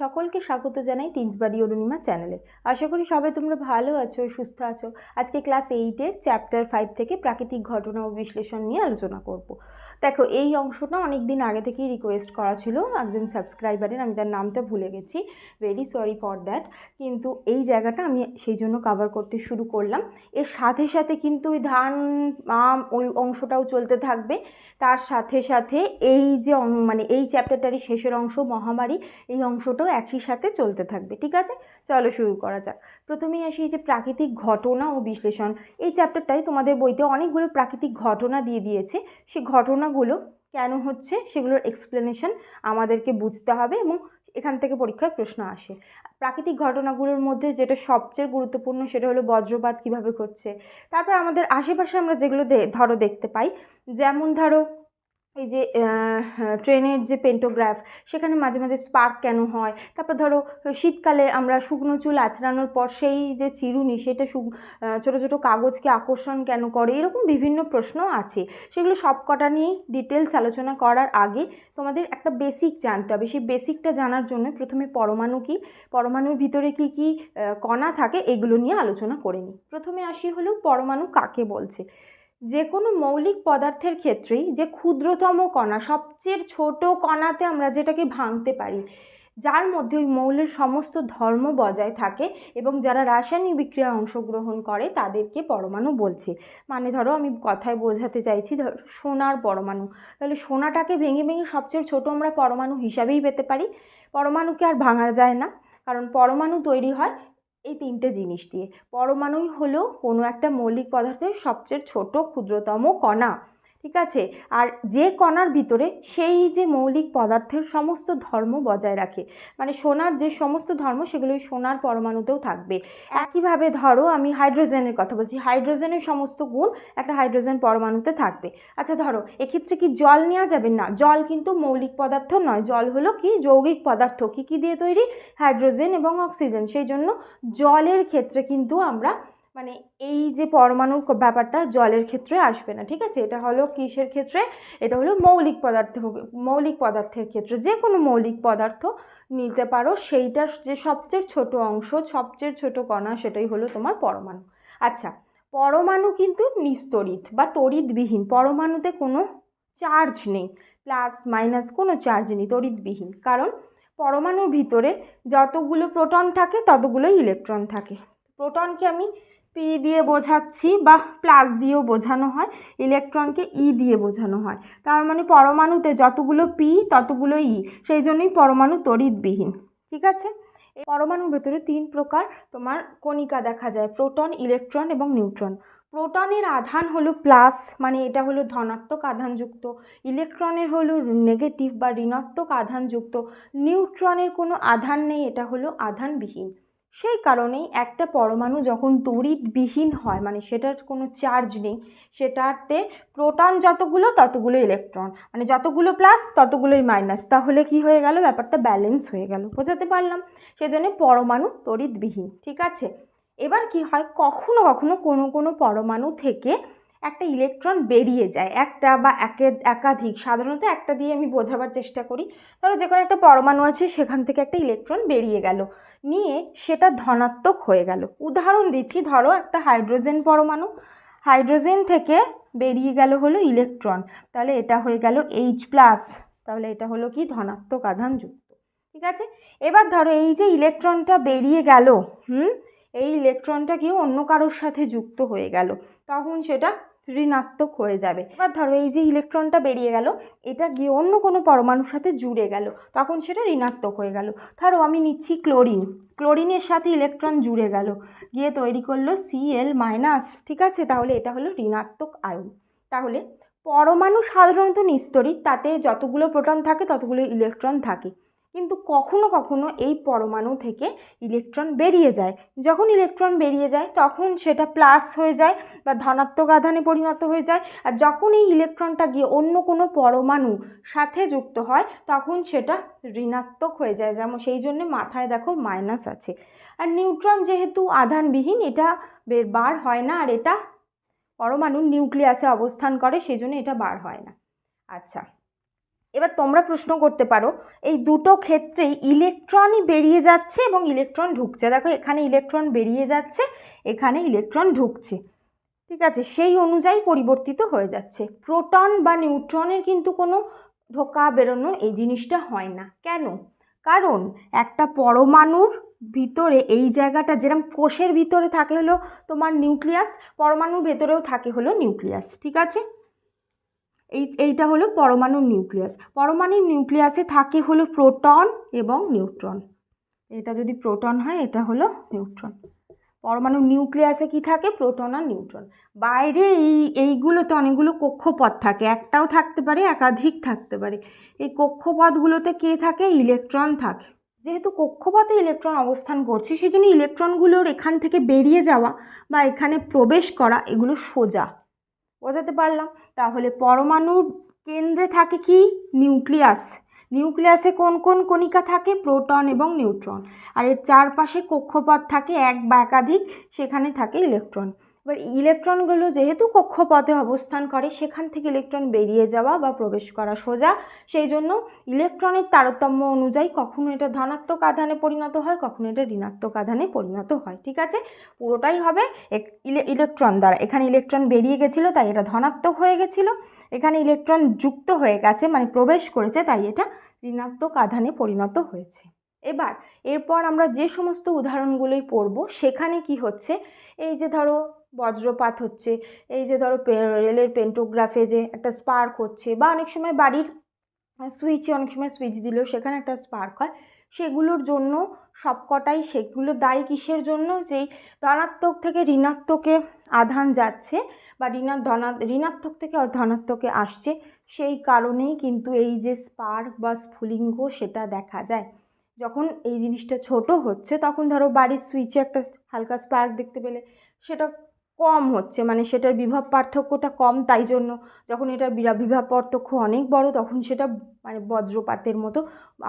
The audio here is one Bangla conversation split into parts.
সকলকে স্বাগত জানাই টিন্সবাড়ি অরুণিমা চ্যানেলে। আশা করি সবাই তোমরা ভালো আছো, সুস্থ আছো। আজকে ক্লাস এইটের চ্যাপ্টার ফাইভ থেকে প্রাকৃতিক ঘটনা ও বিশ্লেষণ নিয়ে আলোচনা করব। দেখো, এই অংশটা অনেক দিন আগে থেকেই রিকোয়েস্ট করা ছিল একজন সাবস্ক্রাইবারের আমি তার নামটা ভুলে গেছি। ভেরি সরি ফর দ্যাট কিন্তু এই জায়গাটা আমি সেই জন্য কভার করতে শুরু করলাম। এর সাথে সাথে কিন্তু ওই ধান, আম, ওই অংশটাও চলতে থাকবে। তার সাথে সাথে এই যে মানে এই চ্যাপ্টারটারই শেষের অংশ, মহামারী, এই অংশটাও একই সাথে চলতে থাকবে, ঠিক আছে? চলো শুরু করা যাক। প্রথমেই আসি এই যে প্রাকৃতিক ঘটনা ও বিশ্লেষণ। এই চ্যাপ্টারটাই তোমাদের বইতে অনেকগুলো প্রাকৃতিক ঘটনা দিয়ে দিয়েছে। সেই ঘটনাগুলো কেন হচ্ছে সেগুলোর এক্সপ্লেনেশন আমাদেরকে বুঝতে হবে এবং এখান থেকে পরীক্ষায় প্রশ্ন আসে। প্রাকৃতিক ঘটনাগুলোর মধ্যে যেটা সবচেয়ে গুরুত্বপূর্ণ সেটা হলো বজ্রপাত কীভাবে ঘটছে। তারপর আমাদের আশেপাশে আমরা যেগুলো ধরো দেখতে পাই, যেমন ধরো এই যে ট্রেনের যে পেন্টোগ্রাফ সেখানে মাঝে মাঝে স্পার্ক কেন হয়? তারপর ধরো শীতকালে আমরা শুকনো চুল আঁচড়ানোর পর সেই যে চিরুনি সেটা আহ, ছোটো ছোটো কাগজকে আকর্ষণ কেন করে? এরকম বিভিন্ন প্রশ্ন আছে। সেগুলো সব কটা নিয়েই ডিটেলস আলোচনা করার আগে তোমাদের একটা বেসিক জানতে হবে। সেই বেসিকটা জানার জন্য প্রথমে পরমাণু কী? পরমাণুর ভিতরে কী কী কণা থাকে এগুলো নিয়ে আলোচনা করে নিই। প্রথমে আসি হলো পরমাণু কাকে বলছে? যে কোনো মৌলিক পদার্থের ক্ষেত্রেই যে ক্ষুদ্রতম কণা, সবচেয়ে ছোট কণাতে আমরা যেটাকে ভাঙতে পারি, যার মধ্যে ওই মৌলের সমস্ত ধর্ম বজায় থাকে এবং যারা রাসায়নিক বিক্রিয়ায় অংশগ্রহণ করে তাদেরকে পরমাণু বলছে। মানে ধরো আমি কথায় বোঝাতে চাইছি, ধরো সোনার পরমাণু। তাহলে সোনাটাকে ভেঙে ভেঙে সবচেয়ে ছোট আমরা পরমাণু হিসাবেই পেতে পারি। পরমাণুকে আর ভাঙা যায় না, কারণ পরমাণু তৈরি হয় এই তিনটে জিনিস দিয়ে। পরমাণুই হলো কোনো একটা মৌলিক পদার্থের সবচেয়ে ছোট ক্ষুদ্রতম কণা। ঠিক আছে? আর যে কণার ভিতরে সেই যে মৌলিক পদার্থের সমস্ত ধর্ম বজায় রাখে মানে সোনার যে সমস্ত ধর্ম সেগুলো সোনার পরমাণুতেও থাকবে। একইভাবে ধরো আমি হাইড্রোজেনের কথা বলছি, হাইড্রোজেনের সমস্ত গুণ একটা হাইড্রোজেন পরমাণুতে থাকবে। আচ্ছা ধরো, এক্ষেত্রে কি জল নেওয়া যাবে? না, জল কিন্তু মৌলিক পদার্থ নয়, জল হলো কি যৌগিক পদার্থ। কী কী দিয়ে তৈরি? হাইড্রোজেন এবং অক্সিজেন। সেই জন্য জলের ক্ষেত্রে কিন্তু আমরা মানে এই যে পরমাণুর ব্যাপারটা জলের ক্ষেত্রে আসবে না, ঠিক আছে? এটা হলো কিসের ক্ষেত্রে? এটা হলো মৌলিক পদার্থ, মৌলিক পদার্থের ক্ষেত্রে। যে কোনো মৌলিক পদার্থ নিতে পারো, সেইটার যে সবচেয়ে ছোট অংশ, সবচেয়ে ছোট কণা, সেটাই হলো তোমার পরমাণু। আচ্ছা পরমাণু কিন্তু নিস্তড়িত বা তড়িৎবিহীন। পরমাণুতে কোনো চার্জ নেই, প্লাস মাইনাস কোনো চার্জ নেই, তড়িৎবিহীন। কারণ পরমাণুর ভিতরে যতগুলো প্রোটন থাকে ততগুলোই ইলেকট্রন থাকে। প্রোটনকে আমি পি দিয়ে বোঝাচ্ছি বা প্লাস দিয়েও বোঝানো হয় ইলেকট্রনকে ই দিয়ে বোঝানো হয়। তার মানে পরমাণুতে যতগুলো পি ততগুলো ই সেই জন্যই পরমাণু তড়িৎবিহীন, ঠিক আছে? এই পরমাণুর ভেতরে তিন প্রকার তোমার কণিকা দেখা যায়, প্রোটন ইলেকট্রন এবং নিউট্রন। প্রোটনের আধান হলো প্লাস মানে এটা হলো ধনাত্মক আধানযুক্ত। ইলেকট্রনের হলো নেগেটিভ বা ঋণাত্মক আধানযুক্ত। নিউট্রনের কোনো আধান নেই, এটা হলো আধানবিহীন। সেই কারণেই একটা পরমাণু যখন তড়িৎবিহীন হয় মানে সেটার কোনো চার্জ নেই, সেটাতে প্রোটন যতগুলো ততগুলো ইলেকট্রন মানে যতগুলো প্লাস ততগুলোই মাইনাস তাহলে কি হয়ে গেল? ব্যাপারটা ব্যালেন্স হয়ে গেল। বোঝাতে পারলাম? সেজন্য পরমাণু তড়িৎবিহীন, ঠিক আছে? এবার কি হয়? কখনো কখনো কোনো কোনো পরমাণু থেকে একটা ইলেকট্রন বেরিয়ে যায়, একটা বা একে, একাধিক। সাধারণত একটা দিয়ে আমি বোঝাবার চেষ্টা করি। ধরো যে কোনো একটা পরমাণু আছে, সেখান থেকে একটা ইলেকট্রন বেরিয়ে গেল। নিয়ে সেটা ধনাত্মক হয়ে গেল। উদাহরণ দিচ্ছি, ধরো একটা হাইড্রোজেন পরমাণু। হাইড্রোজেন থেকে বেরিয়ে গেল হলো ইলেকট্রন তাহলে এটা হয়ে গেল এইচ প্লাস তাহলে এটা হলো কি? ধনাত্মক আধানযুক্ত ঠিক আছে? এবার ধরো এই যে ইলেকট্রনটা বেরিয়ে গেল, হুম? এই ইলেকট্রনটা কি অন্য কারোর সাথে যুক্ত হয়ে গেল। তখন সেটা ঋণাত্মক হয়ে যাবে। এবার ধরো এই যে ইলেকট্রনটা বেরিয়ে গেল, এটা গিয়ে অন্য কোনো পরমাণুর সাথে জুড়ে গেল, তখন সেটা ঋণাত্মক হয়ে গেল। ধরো আমি নিচ্ছি ক্লোরিন ক্লোরিনের সাথে ইলেকট্রন জুড়ে গেল, গিয়ে তৈরি করল সিএল মাইনাস ঠিক আছে? তাহলে এটা হলো ঋণাত্মক আয়ন। তাহলে পরমাণু সাধারণত নিস্তড়িত তাতে যতগুলো প্রোটন থাকে ততগুলো ইলেকট্রন থাকে। কিন্তু কখনো কখনো এই পরমাণু থেকে ইলেকট্রন বেরিয়ে যায়। যখন ইলেকট্রন বেরিয়ে যায়, তখন সেটা প্লাস হয়ে যায় বা ধনাত্মক আধানে পরিণত হয়ে যায়। আর যখন এই ইলেকট্রনটা গিয়ে অন্য কোনো পরমাণু সাথে যুক্ত হয়, তখন সেটা ঋণাত্মক হয়ে যায়। যেমন সেই জন্য মাথায় দেখো মাইনাস আছে। আর নিউট্রন যেহেতু আধানবিহীন, এটা বের হয় না। আর এটা পরমাণু নিউক্লিয়াসে অবস্থান করে, সেই জন্য এটা বার হয় না। আচ্ছা। এবার তোমরা প্রশ্ন করতে পারো, এই দুটো ক্ষেত্রেই ইলেকট্রনই বেরিয়ে যাচ্ছে এবং ইলেকট্রন ঢুকছে। দেখো এখানে ইলেকট্রন বেরিয়ে যাচ্ছে, এখানে ইলেকট্রন ঢুকছে। ঠিক আছে, সেই অনুযায়ী পরিবর্তিত হয়ে যাচ্ছে। প্রোটন বা নিউট্রনের কিন্তু কোনো ঢোকা বেরোনো এই জিনিসটা হয় না। কেন? কারণ একটা পরমাণুর ভিতরে এই জায়গাটা যেরকম কোষের ভিতরে থাকে হলো তোমার নিউক্লিয়াস পরমাণুর ভেতরেও থাকে হলো নিউক্লিয়াস ঠিক আছে? এই, এইটা হলো পরমাণুর নিউক্লিয়াস। পরমাণুর নিউক্লিয়াসে থাকে হলো প্রোটন এবং নিউট্রন। এটা যদি প্রোটন হয়, এটা হলো নিউট্রন। পরমাণু নিউক্লিয়াসে কি থাকে? প্রোটন আর নিউট্রন। বাইরে এই, এইগুলোতে অনেকগুলো কক্ষপথ থাকে। একটাও থাকতে পারে, একাধিক থাকতে পারে। এই কক্ষপথগুলোতে কে থাকে? ইলেকট্রন থাকে। যেহেতু কক্ষপথে ইলেকট্রন অবস্থান করছে সেই জন্য ইলেকট্রনগুলোর এখান থেকে বেরিয়ে যাওয়া বা এখানে প্রবেশ করা, এগুলো সোজা। বোঝাতে পারলাম। তাহলে পরমাণুর কেন্দ্রে থাকে কি? নিউক্লিয়াস। নিউক্লিয়াসে কোন কোন কণিকা থাকে? প্রোটন এবং নিউট্রন। আর এর চারপাশে কক্ষপথ থাকে এক বা একাধিক, সেখানে থাকে ইলেকট্রন। এবার ইলেকট্রনগুলো যেহেতু কক্ষপথে অবস্থান করে, সেখান থেকে ইলেকট্রন বেরিয়ে যাওয়া বা প্রবেশ করা সোজা। সেই জন্য ইলেকট্রনের তারতম্য অনুযায়ী কখনো এটা ধনাত্মক আধানে পরিণত হয়, কখনো এটা ঋণাত্মক আধানে পরিণত হয়, ঠিক আছে? পুরোটাই হবে ইলেকট্রন দ্বারা। এখানে ইলেকট্রন বেরিয়ে গেছিল, তাই এটা ধনাত্মক হয়ে গেছিল। এখানে ইলেকট্রন যুক্ত হয়ে গেছে মানে প্রবেশ করেছে, তাই এটা ঋণাত্মক আধানে পরিণত হয়েছে। এবার এরপর আমরা যে সমস্ত উদাহরণগুলোই পড়ব, সেখানে কি হচ্ছে? এই যে ধরো বজ্রপাত হচ্ছে। এই যে ধরো রেলের পেন্টোগ্রাফে যে একটা স্পার্ক হচ্ছে বা অনেক সময় বাড়ির সুইচে অনেক সময় সুইচ দিলেও সেখানে একটা স্পার্ক হয়। সেগুলোর জন্য সবকটাই, সেগুলো দায়ী কিসের জন্য? যেই ধনাত্মক থেকে ঋণাত্মকে আধান যাচ্ছে বা ঋণা, ধনা, ঋণাত্মক থেকে ধনাত্মকে আসছে, সেই কারণেই কিন্তু এই যে স্পার্ক বা স্ফুলিঙ্গ সেটা দেখা যায়। যখন এই জিনিসটা ছোট হচ্ছে, তখন ধরো বাড়ির সুইচে একটা হালকা স্পার্ক দেখতে পেলে, সেটা কম হচ্ছে মানে সেটার বিভব পার্থক্যটা কম, তাই জন্য যখন এটার বিরা বিভব পার্থক্য অনেক বড়, তখন সেটা মানে বজ্রপাতের মতো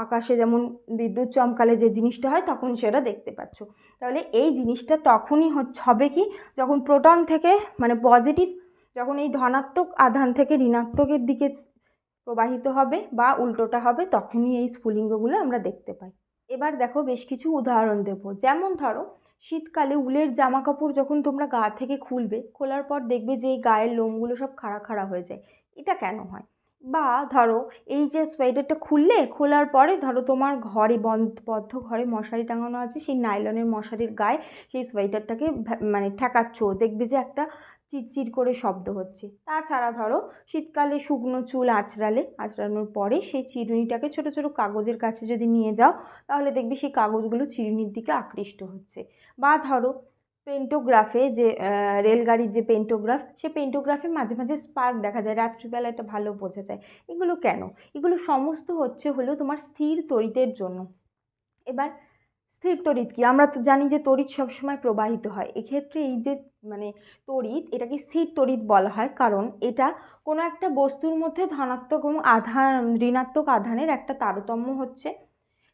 আকাশে যেমন বিদ্যুৎ চমকালে যে জিনিসটা হয়, তখন সেটা দেখতে পাচ্ছ। তাহলে এই জিনিসটা তখনই হচ্ছে হবে কি? যখন প্রোটন থেকে মানে পজিটিভ, যখন এই ধনাত্মক আধান থেকে ঋণাত্মকের দিকে প্রবাহিত হবে বা উল্টোটা হবে, তখনই এই স্ফুলিঙ্গগুলো আমরা দেখতে পাই। এবার দেখো বেশ কিছু উদাহরণ দেব। যেমন ধরো শীতকালে উলের জামা কাপড় যখন তোমরা গা থেকে খুলবে, খোলার পর দেখবে যে এই গায়ের লোমগুলো সব খাড়া খাড়া হয়ে যায়। এটা কেন হয়? বা ধরো এই যে সোয়েটারটা খুললে, খোলার পরে ধরো তোমার ঘরে বদ্ধ ঘরে মশারি টাঙানো আছে, সেই নাইলনের মশারির গায়ে সেই সোয়েটারটাকে মানে ঠেকাচ্ছ। দেখবে যে একটা চিরচির করে শব্দ হচ্ছে। তাছাড়া ধরো শীতকালে শুকনো চুল আঁচড়ালে, আঁচড়ানোর পরে সেই চিরুনিটাকে ছোটো ছোটো কাগজের কাছে যদি নিয়ে যাও, তাহলে দেখবে সেই কাগজগুলো চিরুনির দিকে আকৃষ্ট হচ্ছে। বা ধরো পেন্টোগ্রাফে যে রেলগাড়ির যে পেন্টোগ্রাফ, সে পেন্টোগ্রাফে মাঝে মাঝে স্পার্ক দেখা যায়, রাত্রিবেলা এটা ভালো বোঝা যায়। এগুলো কেন? এগুলো সমস্ত হচ্ছে হলো তোমার স্থির তড়িতের জন্য। এবার স্থির তড়িৎ কি? আমরা তো জানি যে তড়িৎ সবসময় প্রবাহিত হয়। এক্ষেত্রে এই যে মানে তড়িৎ, এটাকে স্থির তড়িৎ বলা হয়। কারণ এটা কোনো একটা বস্তুর মধ্যে ধনাত্মক এবং আধান, ঋণাত্মক আধানের একটা তারতম্য হচ্ছে।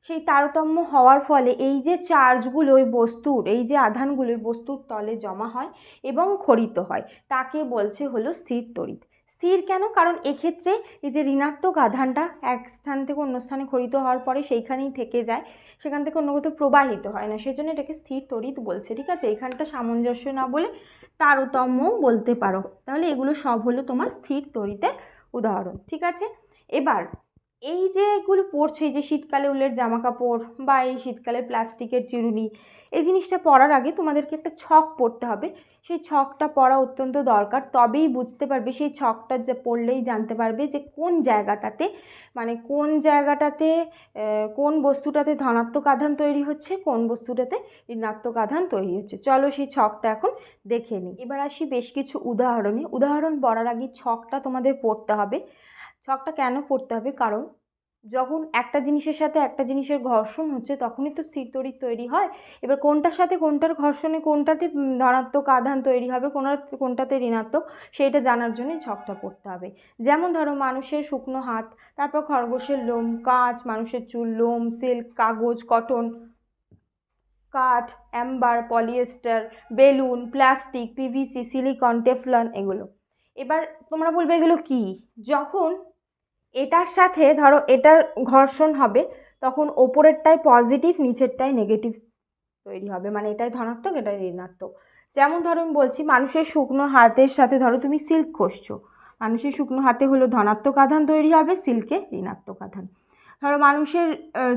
সেই তারতম্য হওয়ার ফলে এই যে চার্জগুলো ওই বস্তুর, এই যে আধানগুলো ওই বস্তুর তলে জমা হয় এবং খরিত হয়, তাকে বলছে হলো স্থির তড়িৎ। স্থির কেন? কারণ এক্ষেত্রে এই যে ঋণাত্মক আধানটা এক স্থান থেকে অন্য স্থানে খরিত হওয়ার পরে সেইখানেই থেকে যায়, সেখান থেকে অন্য কোথাও প্রবাহিত হয় না সেই জন্য এটাকে স্থির তড়িৎ বলছে, ঠিক আছে? এখানটা সামঞ্জস্য না বলে তারতম্য বলতে পারো। তাহলে এগুলো সব হলো তোমার স্থির তড়িতের উদাহরণ, ঠিক আছে? এবার এই যে এগুলো পড়ছে এই যে শীতকালে উলের জামা কাপড় বা এই শীতকালে প্লাস্টিকের চিরুনি, এই জিনিসটা পড়ার আগে তোমাদেরকে একটা ছক পড়তে হবে। সেই ছকটা পড়া অত্যন্ত দরকার, তবেই বুঝতে পারবে, সেই ছকটা যে পড়লেই জানতে পারবে যে কোন জায়গাটাতে মানে কোন জায়গাটাতে কোন বস্তুটাতে ধনাত্মক আধান তৈরি হচ্ছে, কোন বস্তুটাতে ঋণাত্মক আধান তৈরি হচ্ছে। চলো সেই ছকটা এখন দেখে নিই। এবার আসি বেশ কিছু উদাহরণে। উদাহরণ পড়ার আগে ছকটা তোমাদের পড়তে হবে। ছকটা কেন পড়তে হবে? কারণ যখন একটা জিনিসের সাথে একটা জিনিসের ঘর্ষণ হচ্ছে, তখনই তো স্থির তড়িৎ তৈরি হয়। এবার কোনটার সাথে কোনটার ঘর্ষণে কোনটাতে ধনাত্মক আধান তৈরি হবে কোন কোনটাতে ঋণাত্মক সেইটা জানার জন্যই ছকটা পড়তে হবে। যেমন ধরো মানুষের শুকনো হাত, তারপর খরগোশের লোম, কাঁচ, মানুষের চুল, লোম, সিল্ক, কাগজ, কটন, কাঠ, amber, polyester, balloon, plastic, PVC, silicon, Teflon, এগুলো। এবার তোমরা বলবে এগুলো কি? যখন এটার সাথে ধরো এটার ঘর্ষণ হবে, তখন ওপরেরটাই পজিটিভ নিচেরটাই নেগেটিভ তৈরি হবে। মানে এটাই ধনাত্মক, এটাই ঋণাত্মক। যেমন ধরো আমি বলছি, মানুষের শুকনো হাতের সাথে ধরো তুমি সিল্ক কষছো মানুষের শুকনো হাতে হলো ধনাত্মক আধান তৈরি হবে সিল্কে ঋণাত্মক আধান। ধরো মানুষের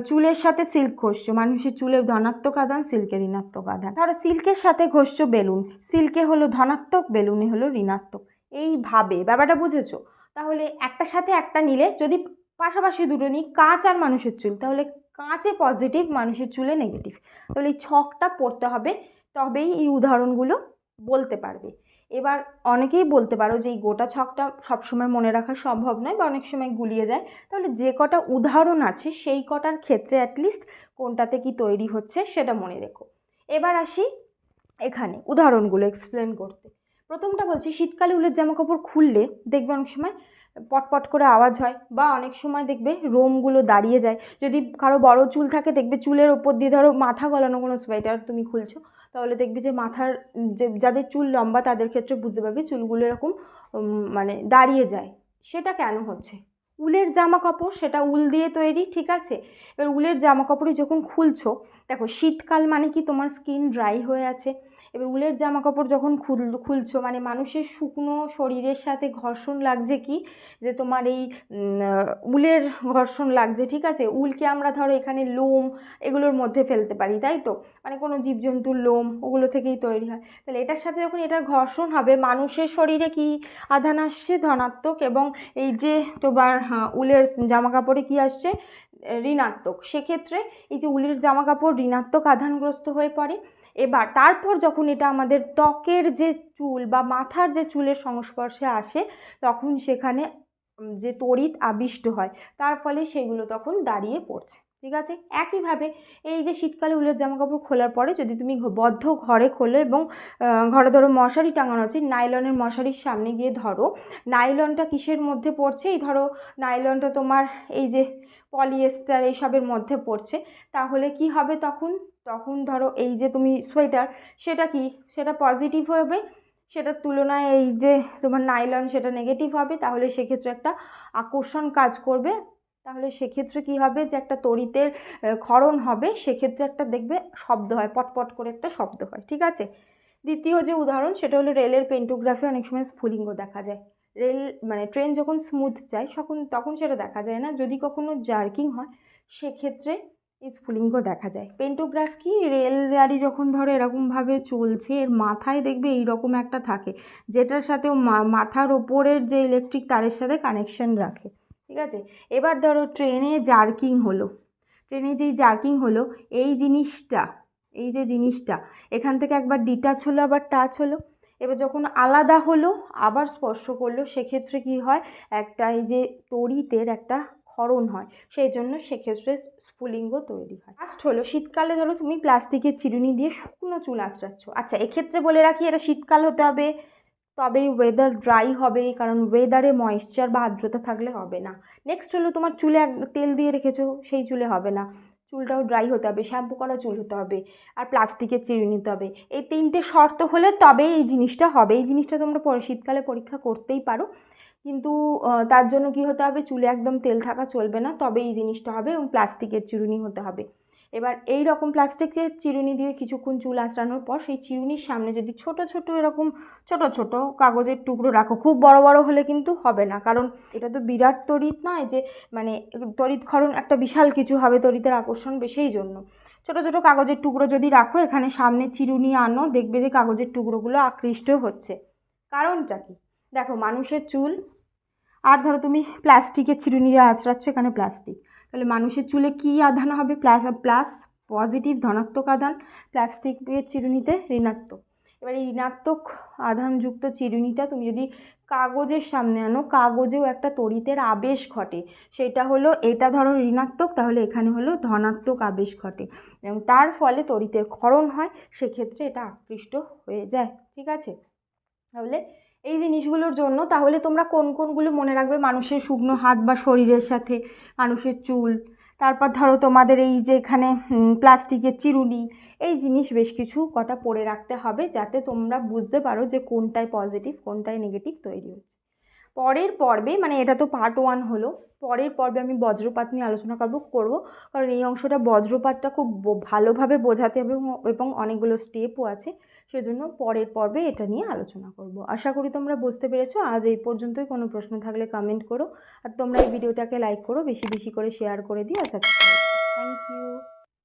চুলের সাথে সিল্ক ঘষছো, মানুষের চুলে ধনাত্মক আধান সিল্কে ঋণাত্মক আধান। ধরো সিল্কের সাথে ঘষছো বেলুন সিল্কে হলো ধনাত্মক, বেলুনে হলো ঋণাত্মক। এইভাবে, ব্যাপারটা বুঝেছ? তাহলে একটার সাথে একটা নিলে যদি পাশাপাশি দুটো নিই, কাঁচ আর মানুষের চুল, তাহলে কাঁচে পজিটিভ মানুষের চুলে নেগেটিভ তাহলে এই ছকটা পড়তে হবে, তবেই এই উদাহরণগুলো বলতে পারবে। এবার অনেকেই বলতে পারো যে এই গোটা ছকটা সবসময় মনে রাখা সম্ভব নয় বা অনেক সময় গুলিয়ে যায়। তাহলে যে কটা উদাহরণ আছে, সেই কটার ক্ষেত্রে অ্যাটলিস্ট কোনটাতে কি তৈরি হচ্ছে, সেটা মনে রেখো। এবার আসি এখানে, উদাহরণগুলো এক্সপ্লেন করতে। প্রথমটা বলছি, শীতকালে উলের জামা কাপড় খুললে দেখবে অনেক সময় পটপট করে আওয়াজ হয় বা অনেক সময় দেখবে রোমগুলো দাঁড়িয়ে যায়। যদি কারও বড় চুল থাকে, দেখবে চুলের ওপর দিয়ে ধরো মাথা গলানো কোনো সোয়েটার তুমি খুলছো, তাহলে দেখবে যে মাথার যে যাদের চুল লম্বা তাদের ক্ষেত্রে বুঝতে পারবে চুলগুলো এরকম মানে দাঁড়িয়ে যায়। সেটা কেন হচ্ছে? উলের জামা কাপড় সেটা উল দিয়ে তৈরি, ঠিক আছে? এবার উলের জামা কাপড়ে যখন খুলছো, দেখো শীতকাল মানে কি? তোমার স্কিন ড্রাই হয়ে আছে এবার উলের জামা কাপড় যখন খুল, খুলছো মানে মানুষের শুকনো শরীরের সাথে ঘর্ষণ লাগছে কি? যে তোমার এই উলের ঘর্ষণ লাগছে, ঠিক আছে? উলকে আমরা ধরো এখানে লোম এগুলোর মধ্যে ফেলতে পারি, তাই তো? মানে কোনো জীবজন্তুর লোম ওগুলো থেকেই তৈরি হয়। তাহলে এটার সাথে যখন এটার ঘর্ষণ হবে, মানুষের শরীরে কি আধান আসছে? ধনাত্মক এবং এই যে তোমার উলের জামা কাপড়ে কি আসছে? ঋণাত্মক। সেক্ষেত্রে এই যে উলের জামা কাপড় ঋণাত্মক আধানগ্রস্ত হয়ে পড়ে। এবার তারপর যখন এটা আমাদের ত্বকের যে চুল বা মাথার যে চুলের সংস্পর্শে আসে, তখন সেখানে যে তড়িৎ আবিষ্ট হয়, তার ফলে সেগুলো তখন দাঁড়িয়ে পড়ছে, ঠিক আছে? একইভাবে এই যে শীতকালে উলের জামা কাপড় খোলার পরে যদি তুমি বদ্ধ ঘরে খোলো এবং ঘরে ধরো মশারি টাঙানো আছে, নাইলনের মশারির সামনে গিয়ে ধরো, নাইলনটা কিসের মধ্যে পড়ছে? এই ধরো নাইলনটা তোমার এই যে পলিয়েস্টার এইসবের মধ্যে পড়ছে, তাহলে কি হবে তখন? তখন ধরো এই যে তুমি সোয়েটার সেটা কি? সেটা পজিটিভ হবে, সেটার তুলনায় এই যে তোমার নাইলন সেটা নেগেটিভ হবে, তাহলে সেক্ষেত্রে একটা আকর্ষণ কাজ করবে। তাহলে সেক্ষেত্রে কি হবে? যে একটা তড়িতের ক্ষরণ হবে, সেক্ষেত্রে একটা দেখবে শব্দ হয়, পটপট করে একটা শব্দ হয়, ঠিক আছে? দ্বিতীয় যে উদাহরণ, সেটা হলো রেলের পেন্টোগ্রাফি অনেক সময় স্ফুলিঙ্গ দেখা যায়। রেল মানে ট্রেন যখন স্মুথ যায় তখন তখন সেটা দেখা যায় না। যদি কখনো জার্কিং হয়, সেক্ষেত্রে স্ফুলিঙ্গ দেখা যায়। পেন্টোগ্রাফ কি? রেল গাড়ি যখন ধরো এরকমভাবে চলছে, এর মাথায় দেখবে এইরকম একটা থাকে, যেটার সাথে মাথার ওপরের যে ইলেকট্রিক তারের সাথে কানেকশন রাখে, ঠিক আছে? এবার ধরো ট্রেনে জার্কিং হলো। ট্রেনে যেই জার্কিং হলো, এই জিনিসটা, এই যে জিনিসটা, এখান থেকে একবার ডিটাচ হলো, আবার টাচ হলো। এবার যখন আলাদা হলো, আবার স্পর্শ করল, সেক্ষেত্রে কি হয়? একটা এই যে তড়িতের একটা ক্ষরণ হয়, সেই জন্য সেক্ষেত্রে স্ফুলিঙ্গ তৈরি হয়। লাস্ট হলো, শীতকালে ধরো তুমি প্লাস্টিকের চিরুনি দিয়ে শুকনো চুল আঁচড়াচ্ছ। আচ্ছা এক্ষেত্রে বলে রাখি এটা শীতকাল হতে হবে, তবেই ওয়েদার ড্রাই হবে, কারণ ওয়েদারে ময়েশ্চার বা আর্দ্রতা থাকলে হবে না। নেক্সট হলো, তোমার চুলে তেল দিয়ে রেখেছো, সেই চুলে হবে না। চুলটাও ড্রাই হতে হবে শ্যাম্পু করা চুল হতে হবে, আর প্লাস্টিকের চিরুনি নিতে হবে। এই তিনটে শর্ত হলে তবে এই জিনিসটা হবে। এই জিনিসটা তোমরা শীতকালে পরীক্ষা করতেই পারো। কিন্তু তার জন্য কি হতে হবে? চুলে একদম তেল থাকা চলবে না তবে এই জিনিসটা হবে এবং প্লাস্টিকের চিরুনি হতে হবে। এবার এই রকম প্লাস্টিকের চিরুনি দিয়ে কিছুক্ষণ চুল আঁচড়ানোর পর, সেই চিরুনির সামনে যদি ছোট ছোট এরকম ছোট ছোট কাগজের টুকরো রাখো, খুব বড় বড় হলে কিন্তু হবে না। কারণ এটা তো বিরাট তড়িৎ নয় যে মানে তড়িৎ ক্ষরণ একটা বিশাল কিছু হবে তড়িতের আকর্ষণ বেশিই জন্য। ছোট ছোট কাগজের টুকরো যদি রাখো, এখানে সামনে চিরুনি আনো, দেখবে যে কাগজের টুকরোগুলো আকৃষ্ট হচ্ছে। কারণটা কি? দেখো, মানুষের চুল আর ধরো তুমি প্লাস্টিকের চিরুনি দিয়ে আঁচড়াচ্ছ এখানে প্লাস্টিক। তাহলে মানুষের চুলে কী আধান হবে? প্লাস প্লাস পজিটিভ ধনাত্মক আধান, প্লাস্টিকের চিরুনিতে ঋণাত্মক। এবার এই ঋণাত্মক আধানযুক্ত চিরুনিটা তুমি যদি কাগজের সামনে আনো, কাগজেও একটা তড়িতের আবেশ ঘটে। সেটা হলো, এটা ধরো ঋণাত্মক, তাহলে এখানে হলো ধনাত্মক আবেশ ঘটে। এবং তার ফলে তড়িতের ক্ষরণ হয়, সেক্ষেত্রে এটা আকৃষ্ট হয়ে যায়। ঠিক আছে? তাহলে এই জিনিসগুলোর জন্য তাহলে তোমরা কোন কোনগুলো মনে রাখবে? মানুষের শুকনো হাত বা শরীরের সাথে, মানুষের চুল। তারপর ধরো তোমাদের এই যে এখানে প্লাস্টিকের চিরুনি, এই জিনিস বেশ কিছু কটা পড়ে রাখতে হবে যাতে তোমরা বুঝতে পারো যে কোনটায় পজিটিভ কোনটায় নেগেটিভ তৈরি হচ্ছে। পরের পর্বে মানে এটা তো পার্ট ওয়ান হলো, পরের পর্বে আমি বজ্রপাত নিয়ে আলোচনা করব করব। কারণ এই অংশটা বজ্রপাতটা খুব ভালোভাবে বোঝাতে হবে এবং অনেকগুলো স্টেপও আছে। সেজন্য পরের পর্বে এটা নিয়ে আলোচনা করব। আশা করি তোমরা বুঝতে পেরেছ। আজ এই পর্যন্তই। কোনো প্রশ্ন থাকলে কমেন্ট করো। আর তোমরা এই ভিডিওটাকে লাইক করো, বেশি বেশি করে শেয়ার করে দিই আর সাবস্ক্রাইব থ্যাংক ইউ